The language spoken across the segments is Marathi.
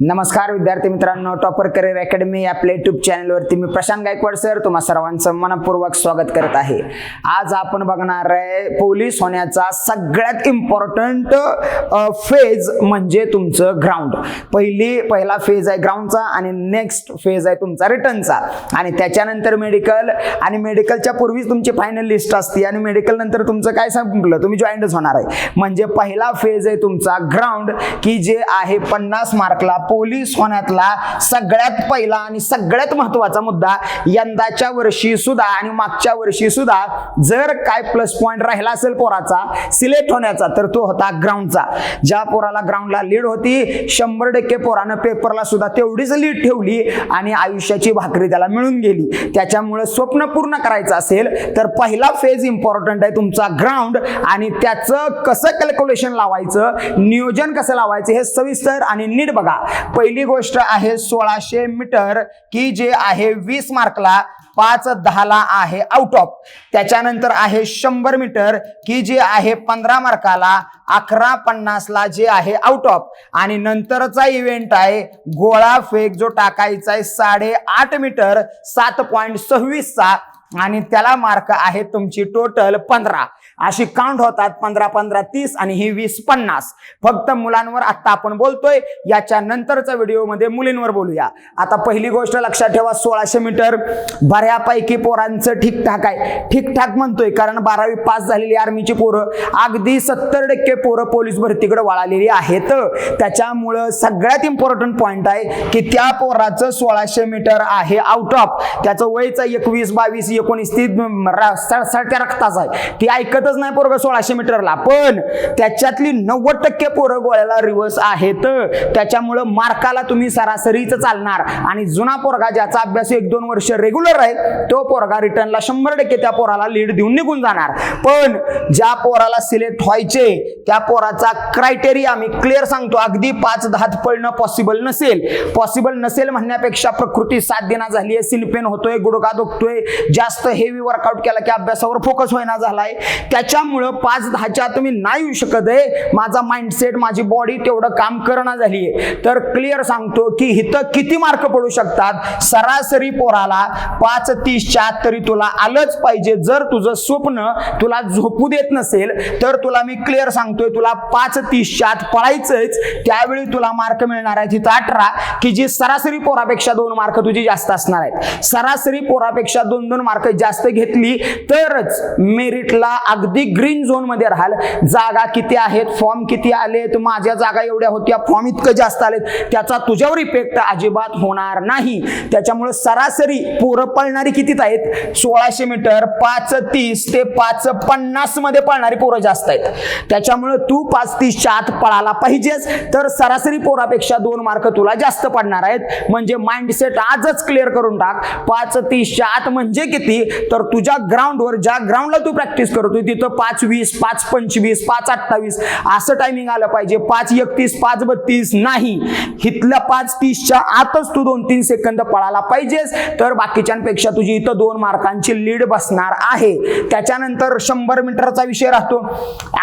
नमस्कार विद्यार्थी मित्रांनो टॉपर करिअर अकॅडमी या आपल्या युट्यूब चॅनलवरती मी प्रशांत गायकवाड सर तुम्हा सर्वांचं मनपूर्वक स्वागत करत आहे. आज आपण बघणार आहे पोलीस होण्याचा सगळ्यात इम्पॉर्टंट फेज म्हणजे तुमचं ग्राउंड पहिली पहिला फेज आहे ग्राउंडचा आणि नेक्स्ट फेज आहे तुमचा रिटर्नचा आणि त्याच्यानंतर मेडिकल आणि मेडिकलच्या पूर्वीच तुमची फायनल लिस्ट असते आणि मेडिकल नंतर तुमचं काय संपलं? तुम्ही जॉईंटच होणार आहे. म्हणजे पहिला फेज आहे तुमचा ग्राउंड की जे आहे पन्नास मार्कला पोलीस होण्यातला सगळ्यात पहिला आणि सगळ्यात महत्त्वाचा मुद्दा यंदाच्या वर्षी सुद्धा आणि मागच्या वर्षी सुद्धा जर काय प्लस पॉईंट राहिला असेल पोराचा सिलेक्ट होण्याचा तर तो होता ग्राउंडचा ज्या पोराला ग्राउंडला लीड होती शंभर टक्के पोरानं पेपरला सुद्धा तेवढीच लीड ठेवली आणि आयुष्याची भाकरी त्याला मिळून गेली. त्याच्यामुळे स्वप्न पूर्ण करायचं असेल तर पहिला फेज इम्पॉर्टंट आहे तुमचा ग्राउंड आणि त्याचं कसं कॅल्क्युलेशन लावायचं नियोजन कसं लावायचं हे सविस्तर आणि नीट बघा. पहिली गोष्ट आहे सोळाशे मीटर की जे आहे वीस मार्कला पाच दहाला आहे आउट ऑफ त्याच्यानंतर आहे शंभर मीटर की जे आहे पंधरा मार्काला अकरा पन्नासला जे आहे आउट ऑफ आणि नंतरचा इव्हेंट आहे गोळा फेक जो टाकायचा आहे साडे आठ मीटर सात पॉईंट सव्वीसचा. आणि त्याला मार्क आहे तुमची टोटल पंधरा. अशी काउंट होतात पंधरा पंधरा तीस आणि ही वीस पन्नास. फक्त मुलांवर आत्ता आपण बोलतोय याच्या नंतरच्या व्हिडिओमध्ये मुलींवर बोलूया. आता पहिली गोष्ट लक्षात ठेवा सोळाशे मीटर बऱ्यापैकी पोरांचं ठीकठाक आहे. ठीकठाक म्हणतोय कारण बारावी पास झालेली आर्मीची पोरं अगदी सत्तर टक्के पोरं पोलीस भरतीकडे वळालेली आहेत. त्याच्यामुळं सगळ्यात इम्पॉर्टंट पॉईंट आहे की त्या पोराचं सोळाशे मीटर आहे आउट ऑफ त्याचं वयचं एकवीस बावीस एकोणीस ती र- सडसडत्या रक्ताच आहे. ती ऐकतच नाही पोरग सोळाशे मीटरला. पण त्याच्यातली नव्वद टक्के पोरं गोळ्याला रिव्हर्स आहेत. त्याच्यामुळं मार्काला तुम्ही सरासरीच चालणार. आणि जुना पोरगा ज्याचा अभ्यास एक दोन वर्ष रेग्युलर आहे तो पोरगा रिटर्नला शंभर टक्के त्या पोराला लीड देऊन निघून जाणार. पण ज्या पोराला सिलेक्ट व्हायचे त्या पोराचा क्रायटेरिया आम्ही क्लिअर सांगतो. अगदी पाच दहात पडणं पॉसिबल नसेल. पॉसिबल नसेल म्हणण्यापेक्षा प्रकृती साथ देना झाली आहे सिलपेन होतोय गुडगा दुखतोय. जास्त हेवी वर्कआउट केला की अभ्यासावर फोकस होईना झालाय. त्याच्यामुळं पाच दहाच्या तुम्ही नाही येऊ शकत आहे. माझा माइंडसेट माझी बॉडी तेवढं काम करणं झाली आहे तर क्लिअर सांगतो की इथं किती मार्क पडू शकतात? सरासरी पोराला पाच तीसच्या आत तरी तुला आलंच पाहिजे. जर तुझं स्वप्न तुला झोपू देत नसेल तर तुला मी क्लिअर सांगतोय तुला पाच तीसच्या आत पळायचंच. त्यावेळी तुला मार्क मिळणार आहे तिथं अठरा की जी सरासरी पोरापेक्षा दोन मार्क तुझी जास्त असणार आहेत. सरासरी पोरापेक्षा दोन दोन मार्क जास्त घेतली तरच मेरिटला अगदी ग्रीन झोनमध्ये राहाल. जागा किती आहेत? फॉर्म किती आलेत? माझ्या जागा एवढ्या होत्या. फॉर्म इतकं जास्त आलेत. त्याचा तुझ्यावर इफेक्ट अजिबात होणार नाही. त्याच्यामुळे सरासरी पोरं पळणारी कितीत आहेत? सोळाशे मीटर पाच तीस ते पाच पन्नासमध्ये पळणारी पोरं जास्त आहेत. त्याच्यामुळे तू पाच तीसच्या आत पळाला पाहिजेस. तर सरासरी पोरापेक्षा दोन मार्क तुला जास्त पडणार आहेत. म्हणजे माइंडसेट आजच क्लिअर करून टाक. पाच तीसच्या आत म्हणजे किती? तर तुझ्या ग्राउंडवर ज्या ग्राउंडला तू प्रॅक्टिस करतोय तिथं पाच वीस पाच पंचवीस पाच अठ्ठावीस असं टायमिंग आलं पाहिजे. पाच एकतीस पाच बत्तीस नाही. इथल्या पाच तीसच्या आतच तू दोन तीन सेकंद पळाला पाहिजेस. तर बाकीच्यांपेक्षा तुझी इथं दोन मार्कांची लीड बसणार आहे. त्याच्यानंतर शंभर मीटरचा विषय राहतो.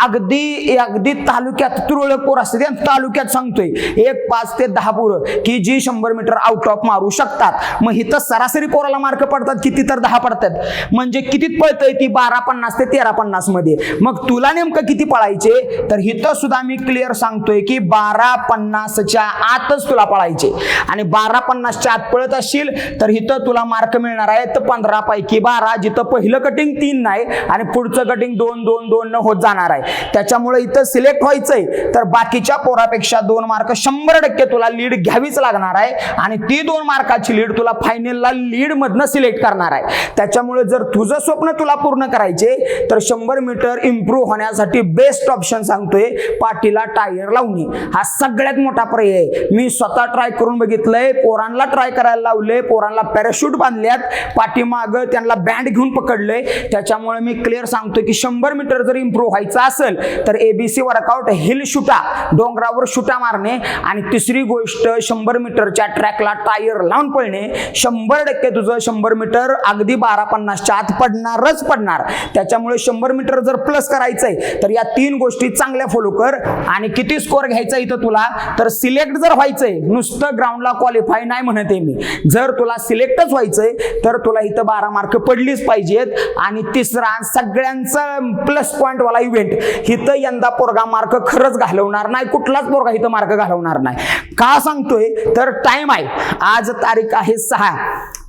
अगदी अगदी तालुक्यात तुरळक पोर असते तालुक्यात सांगतोय. एक पाच ते दहा पोरं की जी शंभर मीटर आउट ऑफ मारू शकतात. मग इथं सरासरी पोराला मार्क पडतात किती तर दहा पडतात. म्हणजे कितीत पळतय ती? बारा पन्नास ते तेरा पन्नास. मध्ये मग तुला नेमकं किती पळायचे? तर इथं सुद्धा मी क्लिअर सांगतोय की बारा पन्नासच्या आतच तुला पळायचे. आणि बारा पन्नासच्या आत पळत असशील तर इथं तुला मार्क मिळणार आहेत पंधरा पैकी बारा जिथं पहिलं कटिंग तीन नाही आणि पुढचं कटिंग दोन दोन दोन न होत जाणार आहे. त्याच्यामुळे इथं सिलेक्ट व्हायचंय. तर बाकीच्या पोरापेक्षा दोन मार्क शंभर टक्के तुला लीड घ्यावीच लागणार आहे. आणि ती दोन मार्काची लीड तुला फायनलला लीड मधनं सिलेक्ट करणार आहे. त्याच्यामुळे जर तुझं स्वप्न तुला पूर्ण करायचे तर शंभर मीटर इम्प्रूव्ह होण्यासाठी बेस्ट ऑप्शन सांगतोय पाठीला टायर लावणे. हा सगळ्यात मोठा पर्याय आहे. मी स्वतः ट्राय करून बघितलंय पोरांना ट्राय करायला लावलंय पोरांना पॅराशूट बांधल्यात पाठीमाग त्यांना बँड घेऊन पकडलंय. त्याच्यामुळे मी क्लिअर सांगतोय की शंभर मीटर जर इम्प्रूव्ह व्हायचं असेल तर एबीसी वर्कआउट हिल शुटा डोंगरावर शुटा मारणे. आणि तिसरी गोष्ट शंभर मीटरच्या ट्रॅकला टायर लावून पळणे. शंभर टक्के तुझं शंभर मीटर अगदी बारा पन्नासच्या आत पडणारच पडणार. त्याच्यामुळे शंभर किलोमीटर जर प्लस करायचंय तर या तीन गोष्टी चांगल्या फॉलो कर. आणि किती स्कोअर घ्यायचा इथं तुला? तर सिलेक्ट जर व्हायचंय नुसतं ग्राउंडला क्वालिफाय नाही म्हणत आहे मी. जर तुला सिलेक्टच व्हायचंय तर तुला इथं बारा मार्क पडलीच पाहिजेत. आणि तिसरा सगळ्यांचा प्लस पॉईंट वाला इव्हेंट इथं यंदा पोरगा मार्क खरंच घालवणार नाही कुठलाच पोरगा इथं मार्क घालवणार नाही. का सांगतोय? तर टाइम आहे. आज तारीख आहे सहा.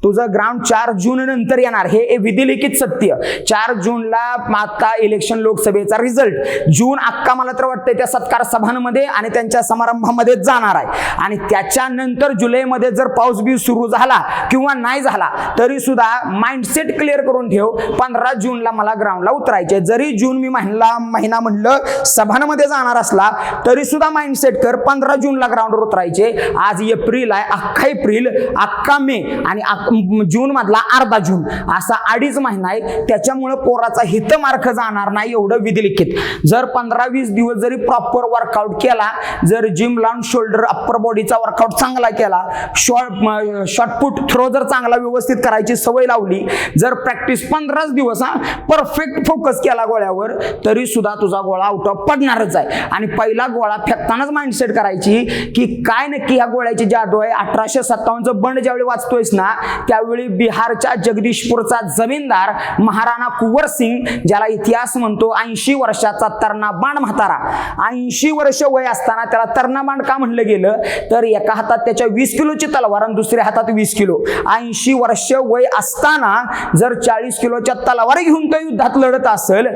तुझं ग्राउंड चार जून नंतर येणार. हे विधिलिखित सत्य. चार जूनला आता इलेक्शन लोकसभेचा रिझल्ट जून अक्का मला तर वाटतंय त्या सत्कार सभांमध्ये आणि त्यांच्या समारंभामध्ये जाणार आहे. आणि त्याच्यानंतर जुलैमध्ये जर पाऊस बी सुरू झाला किंवा नाही झाला तरी सुद्धा माइंडसेट क्लिअर करून ठेव. पंधरा जूनला मला ग्राउंडला उतरायचे जरी जून मी महिला महिना म्हणलं सभांमध्ये जाणार असला तरी सुद्धा माइंडसेट कर. पंधरा जूनला ग्राउंडवर उतरायचे आज एप्रिल आहे अख्खा एप्रिल अख्खा मे आणि जून मधला अर्धा जून. असा अडीच महिना आहे. त्याच्यामुळे पोराचा हित मार्क जाणार नाही एवढं विधिलिखित. जर पंधरा वीस दिवस जरी प्रॉपर वर्कआउट केला जर जिम लावून शोल्डर अप्पर बॉडीचा वर्कआउट चांगला केला शॉर्ट शॉर्टपुट थ्रो जर चांगला व्यवस्थित करायची सवय लावली जर प्रॅक्टिस पंधराच दिवस हा परफेक्ट फोकस केला गोळ्यावर तरी सुद्धा तुझा गोळा आउट ऑफ पडणारच आहे. आणि पहिला गोळा फेकतानाच माइंडसेट करायची की काय नक्की ह्या गोळ्याची जादू आहे? अठराशे सत्तावन्नचं बंड ज्यावेळी वाचतोयस ना त्यावेळी बिहारच्या जगदीशपूरचा जमीनदार महाराणा कुंवर सिंग ज्याला इतिहास म्हणतो ऐंशी वर्षाचा तरणाबाण म्हातारा. ऐंशी वर्ष वय असताना त्याला तरणाबाण का म्हणलं गेलं? तर एका हातात त्याच्या वीस किलोची तलवार आणि दुसऱ्या हातात वीस किलो. ऐंशी वर्ष वय असताना जर चाळीस किलोच्या तलवार घेऊन तो युद्धात लढत असेल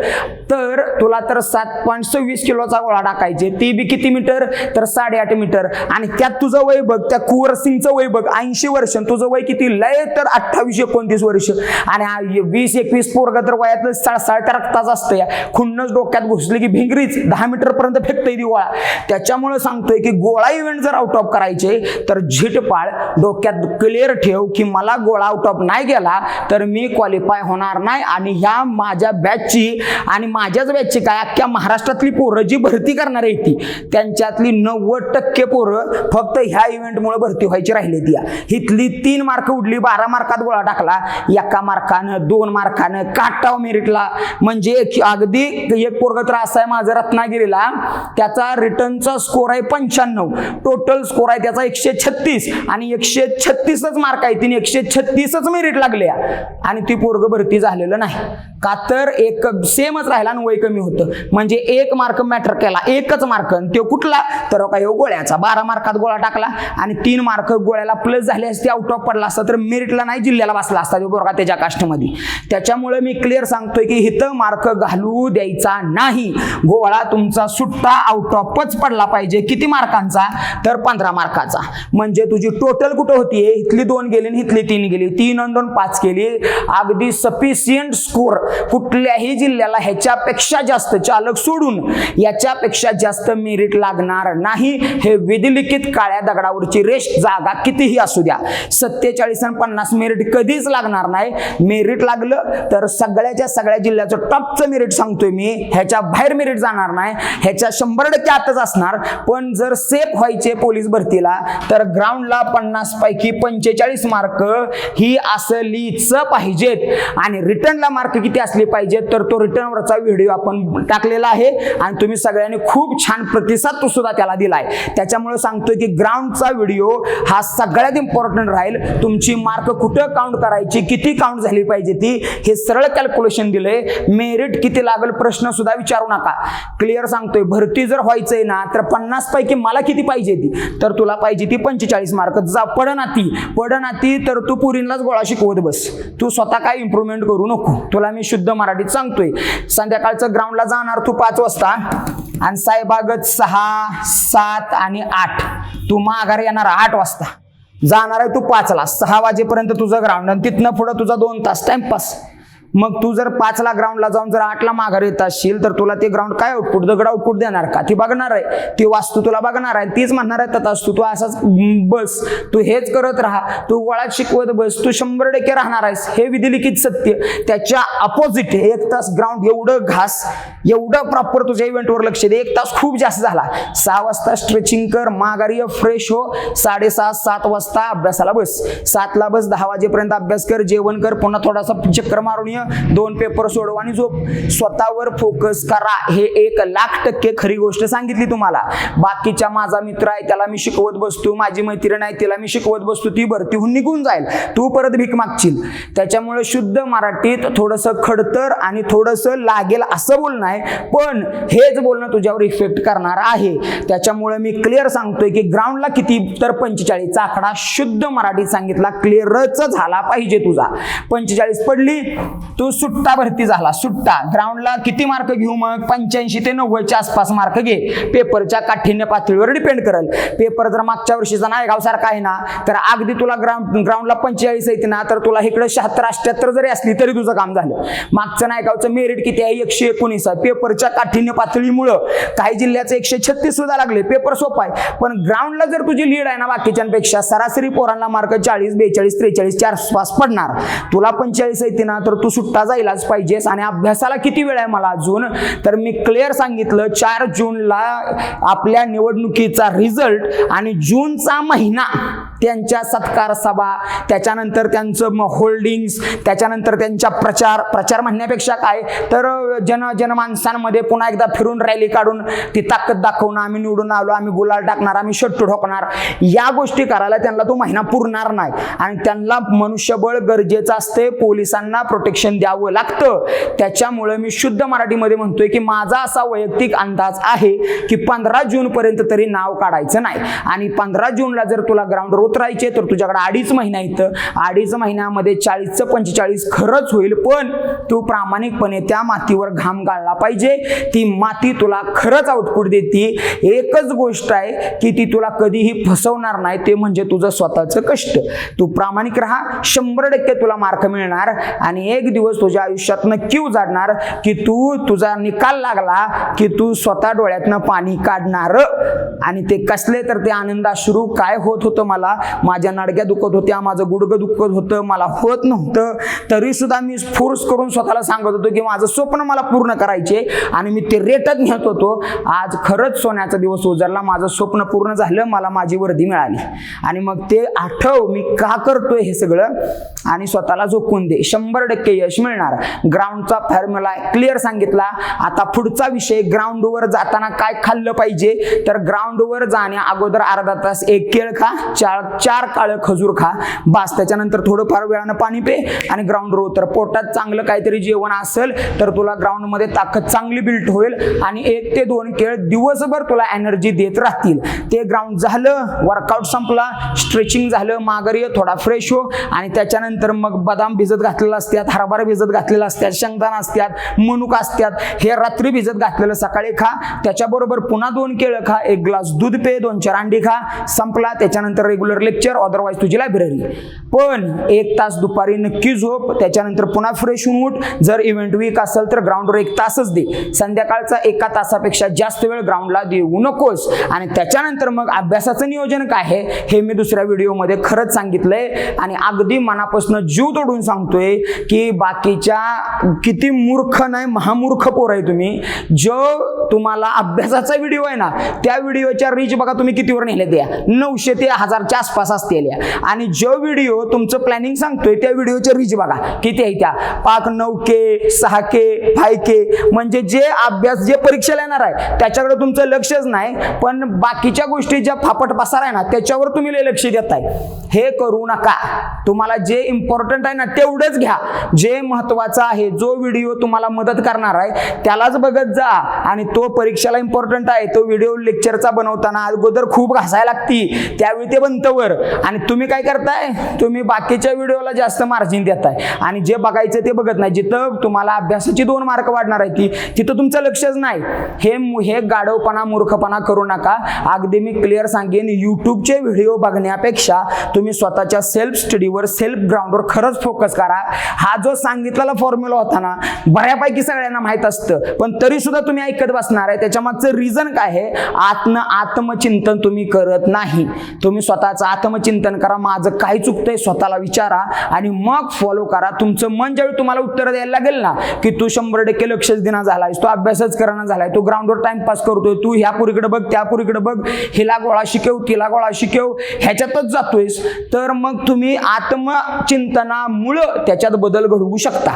तर तुला तर सात पॉईंट सव्वीस किलोचा गोळा टाकायचे. ती बी किती मीटर? तर साडेआठ मीटर. आणि त्यात तुझं वय बघ त्या कुवर सिंगचं वय बघ. ऐंशी वर्ष तुझं वय किती? लय तर अठ्ठावीस एकोणतीस वर्ष. आणि वीस एकवीस पोरग तर वयातलं साळसाळ रक्ताच असतं या. खुन्नच डोक्यात घुसले की भिंगरीच दहा मीटर पर्यंत फेकतय दिवाळा. त्याच्यामुळे सांगतोय की गोळा इव्हेंट जर आउट ऑफ करायचे तर झिटपाळ डोक्यात क्लिअर ठेव की मला गोळा आउट ऑफ नाही गेला तर मी क्वालिफाय होणार नाही. आणि ह्या माझ्या बॅचची आणि माझ्याच बॅचची काय अख्ख्या महाराष्ट्रातली पोरं जी भरती करणार आहे ती त्यांच्यातली नव्वद टक्के पोरं फक्त ह्या इव्हेंटमुळे भरती व्हायची राहिली ती इथली तीन मार्क उडली बारा मार्कात गोळा टाकला. एका मार्कानं दोन मार्कानं काटाव मेरिटला म्हणजे अगदी एक पोरग तर आहे माझा रत्नागिरीला. त्याचा रिटर्नचा स्कोर आहे पंच्याण्णव. टोटल स्कोर आहे त्याचा एकशे छत्तीस. आणि एकशे छत्तीसच मार्क आहे तिने. एकशे छत्तीसच मेरिट लागले आणि ती पोरग भरती झालेलं नाही. का तर एक सेमच राहिला आणि वय कमी होतं. म्हणजे एक मार्क मॅटर केला. एकच मार्क तो कुठला? तर काय गोळ्याचा. बारा मार्कात गोळा टाकला. आणि तीन मार्क गोळ्याला प्लस झाले असते आउट ऑफ पडला असता तर मेरिटला नाही जिल्ह्याला बसला असता तो पोरगा त्याच्या कास्टमध्ये त्याच्यामुळे मी क्लिअर सांगतोय की इथं मार्क घालू द्यायचा नाही. गोळा तुमचा सुट्टा आउट ऑफच पडला पाहिजे. किती मार्कांचा? तर पंधरा मार्काचा. म्हणजे तुझी टोटल कुठं होती? इथली दोन गेली आणि इथली तीन गेली. तीन आणि दोन पाच केली. अगदी सफिशियंट स्कोर कुठल्याही जिल्ह्याला ह्याच्यापेक्षा जास्त चालक सोडून याच्यापेक्षा जास्त मेरिट लागणार नाही. हे विधिलिखित काळ्या दगडावरची रेष जागा कितीही असू द्या. सत्तेचाळीस आणि पन्नास मेरिट कधीच लागणार नाही. मेरिट लागलं तर सगळ्याच्या सगळ्या जिल्ह्याचं टॉपचं मेरिट सांगतोय मी. ह्याच्या बाहेर मेरिट जाणार नाही. ह्याच्या शंभर टक्के आतच असणार. पण जर सेफ व्हायचे पोलीस भरतीला तर ग्राउंडला पन्नास पैकी पंचेचाळीस मार्क ही असलीच पाहिजेत. आणि रिटर्नला मार्क किती असले पाहिजेत तर तो रिटर्नवरचा व्हिडिओ आपण टाकलेला आहे. आणि तुम्ही सगळ्यांनी खूप छान प्रतिसाद तो सुद्धा त्याला दिलाय. त्याच्यामुळे सांगतोय की ग्राउंडचा व्हिडिओ हा सगळ्यात इम्पॉर्टंट राहील. तुमची मार्क कुठं काउंट करायची किती काउंट झाली पाहिजे ती हे सरळ कॅल्क्युलेशन दिलंय. मेरिट किती लागेल प्रश्न सुद्धा विचारू नका. क्लिअर सांगतोय भरती जर व्हायचंय ना तर पन्नास पैकी मला किती पाहिजे ती? तर तुला पाहिजे ती पंचेचाळीस मार्क. जा पडनाती पडनाती तर तू पुरींलाच गोळा शिकवत बस. तू स्वतः काय इम्प्रुव्हमेंट करू नको. तुला मी शुद्ध मराठीत सांगतोय. संध्याकाळचं ग्राउंडला जाणार तू पाच वाजता. आणि साहेबागत सहा सात आणि आठ. तू माघार येणार आठ वाजता. जाणार आहे तू पाचला. सहा वाजेपर्यंत तुझं ग्राउंड आणि तिथनं पुढं तुझा दोन तास टाइमपास मग तू जर पाचला ग्राउंडला जाऊन जर आठला माघार येत असशील तर तुला ते ग्राउंड काय आउटपुट दगड आउटपुट देणार का? ती बघणार आहे. ती वास्तू तुला बघणार आहे. तीच म्हणणार आहे तथाच तू तू असाच बस. तू हेच करत राहा. तू वळात शिकवत बस. तू शंभर टक्के राहणार आहेस. हे विधिलिखित सत्य. त्याच्या अपोजिट एक तास ग्राउंड एवढं घास एवढं प्रॉपर तुझ्या इव्हेंटवर लक्ष दे. एक तास खूप जास्त झाला. सहा वाजता स्ट्रेचिंग कर. माघारी फ्रेश हो. साडेसहा सात वाजता अभ्यासाला बस. सातला बस दहा वाजेपर्यंत अभ्यास कर. जेवण कर. पुन्हा थोडासा चक्कर मारून ये. दोन पेपर सोडवा आणि झोप. स्वतःवर फोकस करा. हे एक लाख टक्के खरी गोष्ट सांगितली तुम्हाला. बाकीच्या माझा मित्र आहे त्याला मी शिकवत बसतो. माझी मैत्रीण आहे तिला मी शिकवत बसतो. ती भरतीहून निघून जाईल. तू परत भीक मागशील. त्याच्यामुळे शुद्ध मराठीत थोडंसं खडतर आणि थोडंसं लागेल असं बोलणं आहे. पण हेच बोलणं तुझ्यावर इफेक्ट करणार आहे. त्याच्यामुळे मी क्लिअर सांगतोय की ग्राउंडला किती तर पंचेचाळीसचा आकडा शुद्ध मराठीत सांगितला. क्लिअरच झाला पाहिजे तुझा. पंचेचाळीस पडली. तो सुट्टा भरती झाला सुट्टा. ग्राउंडला किती मार्क घेऊ मग? पंच्याऐंशी ते नव्वदच्या आसपास मार्क घे. पेपरच्या काठिण्य पातळीवर डिपेंड करेल. पेपर जर मागच्या वर्षीचा नायगाव सारखा आहे ना तर अगदी तुला ग्राउंड ग्राउंडला पंचेचाळीस येते ना तर तुला इकडे शहात्तर अठ्याहत्तर जरी असली तरी तुझं काम झालं. मागचं नायगावचं मेरिट किती आहे? एकशे एकोणीस आहे. पेपरच्या काठिण्य पातळीमुळं काही जिल्ह्याचं एकशे छत्तीस सुद्धा लागले. पेपर सोपा आहे. पण ग्राउंडला जर तुझी लीड आहे ना बाकीच्यांपेक्षा सरासरी पोरांना मार्क चाळीस बेचाळीस त्रेचाळीसच्या आसपास पडणार. तुला पंचेचाळीस येते ना तर तू सुट्टा जायलाच पाहिजेस आणि अभ्यासाला किती वेळ आहे मला अजून? तर मी क्लिअर सांगितलं चार जूनला आपल्या निवडणुकीचा रिझल्ट आणि जूनचा महिना त्यांच्या सत्कार सभा त्याच्यानंतर त्यांचं होल्डिंग्स त्याच्यानंतर त्यांच्या प्रचार प्रचार म्हणण्यापेक्षा काय? तर जन जनमानसांमध्ये पुन्हा एकदा फिरून रॅली काढून ती ताकद दाखवणं आम्ही निवडून आलो आम्ही गुलाल टाकणार आम्ही शट्टू ठोकणार या गोष्टी करायला त्यांना तो महिना पुरणार नाही. आणि त्यांना मनुष्यबळ गरजेचं असते पोलिसांना प्रोटेक्शन द्यावं लागतं. त्याच्यामुळे मी शुद्ध मराठीमध्ये म्हणतोय की माझा असा वैयक्तिक अंदाज आहे की पंधरा जून पर्यंत तरी नाव काढायचं नाही. आणि पंधरा जूनला जर तुला ग्राउंडवर उतरायचे तर तुझ्याकडे अडीच महिना इथं. अडीच महिन्यामध्ये चाळीसचं पंचेचाळीस खरंच होईल पण तू प्रामाणिकपणे त्या मातीवर घाम गाळला पाहिजे. ती माती तुला खरंच आउटपुट देते. एकच गोष्ट आहे की ती तुला कधीही फसवणार नाही ते म्हणजे तुझं स्वतःचं कष्ट. तू प्रामाणिक राहा शंभर टक्के तुला मार्क मिळणार. आणि एक दिवस तुझ्या आयुष्यात नक्की उजाडणार की तू तुझा निकाल लागला की तू स्वतः डोळ्यातनं पाणी काढणार? आणि ते कसले तर ते आनंदाश्रू काय होत होतं मला? माझ्या नडक्या दुखत होत्या माझं गुडगं दुखत होतं मला होत नव्हतं. तरी सुद्धा मी फोर्स करून स्वतःला सांगत होतो की माझं स्वप्न मला पूर्ण करायचे आणि मी ते रेटत नेत होतो. आज खरंच सोन्याचा दिवस उजाडला माझं स्वप्न पूर्ण झालं मला माझी वर्दी मिळाली. आणि मग ते आठव मी का करतोय हे सगळं? आणि स्वतःला झोकून दे. शंभर टक्के यश मिळणार. ग्राउंडचा फॉर्म्युला क्लिअर सांगितला? आता पुढचा विषय ग्राउंडवर जाताना काय खाल्लं पाहिजे? तर ग्राउंडवर जाण्या अगोदर अर्धा तास एक केळ खा चार चार काळं खजूर खा. बास त्याच्यानंतर थोडंफार वेळानं पाणी पे आणि ग्राउंडवर उतर पोटात चांगलं काहीतरी जेवण असेल तर तुला ग्राउंडमध्ये ताकद चांगली बिल्ट होईल आणि एक ते दोन केळ दिवसभर तुला एनर्जी देत राहतील. ते ग्राउंड झालं वर्कआउट संपला स्ट्रेचिंग झालं माघारी थोडा फ्रेश हो आणि त्याच्यानंतर मग बदाम भिजत घातलेलं असतात हरभरा भिजत घातलेलं असतात शेंगदाणा असतात मनुक असतात हे रात्री भिजत घातलेलं सकाळी खा. त्याच्याबरोबर पुन्हा दोन केळं खा एक ग्लास दूध पे दोन चार अंडी खा. संपला. त्याच्यानंतर रेग्युलर लेक्चर अदरवाईज तुझी लायब्ररी पण एक तास दुपारी नक्की झोप त्याच्यानंतर पुन्हा फ्रेश होऊन उठ. जर इव्हेंट वीक असेल तर ग्राउंडवर एक तासच दे. संध्याकाळचा एका तासापेक्षा जास्त वेळ ग्राउंडला देऊ नकोस. आणि त्याच्यानंतर मग अभ्यासाचं नियोजन काय आहे हे मी दुसऱ्या व्हिडिओमध्ये खरंच सांगितलंय. आणि अगदी मनापासून जीव तोडून सांगतोय की बाकीच्या किती मूर्ख नाही महामूर्ख पोर आहे तुम्ही. जो तुम्हाला अभ्यासाचा व्हिडिओ आहे ना त्या व्हिडिओच्या रीच बघा तुम्ही कितीवर नेले त्या नऊशे ते हजारच्या आसपास असतील आणि जो व्हिडिओ तुमचं प्लॅनिंग सांगतोय त्या व्हिडिओच्या रीच बघा. किती आहे त्या? पाक नऊ के सहा के फाय के. म्हणजे जे अभ्यास जे परीक्षेला येणार आहे त्याच्याकडे तुमचं लक्षच नाही. पण बाकीच्या गोष्टी ज्या फापट पसार आहे ना त्याच्यावर तुम्ही लक्ष देताय. हे करू नका. तुम्हाला जे इम्पॉर्टंट आहे ना तेवढंच घ्या. जे महत्वाचं आहे. जो व्हिडिओ तुम्हाला मदत करणार आहे त्यालाच बघत जा. आणि तो परीक्षेला इम्पॉर्टंट आहे. तो व्हिडिओ लेक्चरचा बनवताना अगोदर खूप घासायला लागती. त्यावेळी ते बनतवर आणि तुम्ही काय करताय? तुम्ही बाकीच्या व्हिडिओला जास्त मार्जिन देताय. आणि जे बघायचं ते बघत नाही. जिथं तुम्हाला अभ्यासाची दोन मार्क वाढणार आहे ती तिथं तुमचं लक्षच नाही. हे हे गाढवपणा मूर्खपणा करू नका. अगदी मी क्लिअर सांगेन युट्यूबचे व्हिडिओ बघण्यापेक्षा तुम्ही स्वतःच्या सेल्फ स्टडीवर सेल्फ ग्राउंडवर खरंच फोकस करा. हा जो सांगितलेला फॉर्म्युला होता ना बऱ्यापैकी सगळ्यांना माहीत असतं. पण तरी सुद्धा तुम्ही ऐकत बसणार आहे. त्याच्या मागचं रिझन काय आहे? आत्म आत्मचिंतन तुम्ही करत नाही. तुम्ही स्वतःचं आत्मचिंतन करा. माझं काय चुकतंय स्वतःला विचारा आणि मग फॉलो करा. तुमचं मन ज्यावेळी तुम्हाला उत्तर द्यायला लागेल ना की तू शंभर टक्के लक्षच देणं झालायस तू अभ्यासच करणं झालाय तू ग्राउंडवर टाइमपास करतोय तू ह्या पुरीकडे बघ त्या पुरीकडे बघ हिला गोळा शिकव तिला गोळा शिकव ह्याच्यातच जातोयस. तर मग तुम्ही आत्मचिंतनामुळं त्याच्यात बदल घडवू शकता.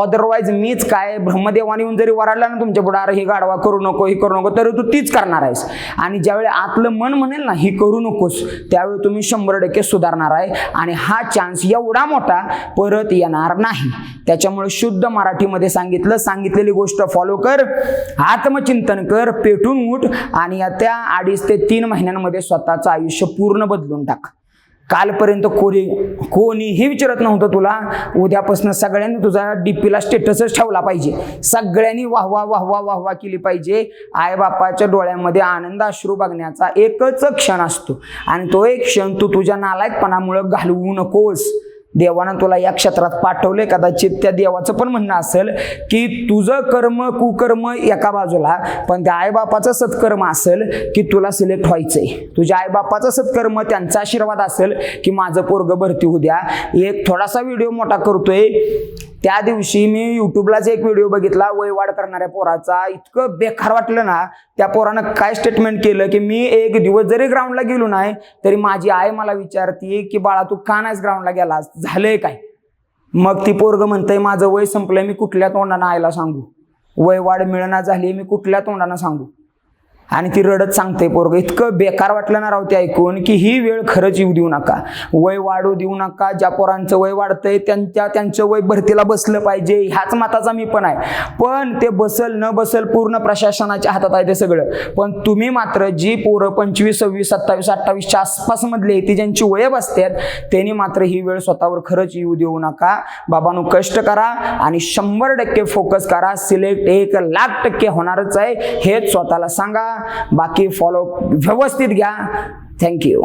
अदरवाईज मीच काय ब्रह्मदेवाने येऊन जरी वराडला ना तुमच्यापुढे अरे हे गाडवा करू नको हे करू नको तरी तू तीच करणार आहेस. आणि ज्यावेळी आतलं मन म्हणेल ना हे करू नकोस त्यावेळी तुम्ही शंभर टक्के सुधारणार आहे. आणि हा चान्स एवढा मोठा परत येणार नाही. त्याच्यामुळे शुद्ध मराठीमध्ये सांगितलं सांगितलेली गोष्ट फॉलो कर आत्मचिंतन कर पेटून उठ आणि त्या अडीच ते तीन महिन्यांमध्ये स्वतःचं आयुष्य पूर्ण बदलून टाक. कालपर्यंत कोणी कोणीही विचारत नव्हतं तुला उद्यापासून सगळ्यांनी तुझा डी पीला स्टेटसच ठेवला पाहिजे. सगळ्यांनी वाहवा वाहवा वाहवा केली पाहिजे. आईबापाच्या डोळ्यामध्ये आनंद अश्रू बघण्याचा एकच क्षण असतो. आणि तो एक क्षण तू तुझ्या नालायकपणामुळं घालवू नकोस. देवानं तुला या क्षेत्रात पाठवले कदाचित त्या देवाचं पण म्हणणं असेल की तुझं कर्म कुकर्म एका बाजूला पण त्या आईबापाचं सत्कर्म असेल की तुला सिलेक्ट व्हायचंय. तुझ्या आईबापाचं सत्कर्म त्यांचा आशीर्वाद असेल की माझं पोरग भरती होऊ द्या. एक थोडासा व्हिडिओ मोठा करतोय. त्या दिवशी मी युट्यूबलाच एक व्हिडिओ बघितला वयवाड करणाऱ्या पोराचा. इतकं बेकार वाटलं ना त्या पोरानं काय स्टेटमेंट केलं की मी एक दिवस जरी ग्राउंडला गेलो नाही तरी माझी आई मला विचारते की बाळा तू का नाहीस ग्राउंडला गेलास? झालंय काय? मग ती पोरग म्हणतंय माझं वय संपलंय मी कुठल्या तोंडानं आईला सांगू? वय वाढ मिळना झाली मी कुठल्या तोंडानं सांगू? आणि ती रडत सांगते पोरग इतकं बेकार वाटलं ना राव ते ऐकून की ही वेळ खरंच येऊ देऊ नका. वय वाढू देऊ नका ज्या पोरांचं वय वाढतंय त्यांच्या त्यांचं वय भरतीला बसलं पाहिजे ह्याच मताचा मी पण आहे. पण ते बसल न बसल पूर्ण प्रशासनाच्या हातात आहे ते सगळं. पण तुम्ही मात्र जी पोरं पंचवीस सव्वीस सत्तावीस अठ्ठावीसच्या आसपास मधले ती ज्यांची वय बसतात त्यांनी मात्र ही वेळ स्वतःवर खरंच येऊ देऊ नका. बाबांनो कष्ट करा आणि शंभर टक्के फोकस करा. सिलेक्ट एक लाख टक्के होणारच आहे. हेच स्वतःला सांगा. बाकी फॉलो व्यवस्थित घ्या. थँक्यू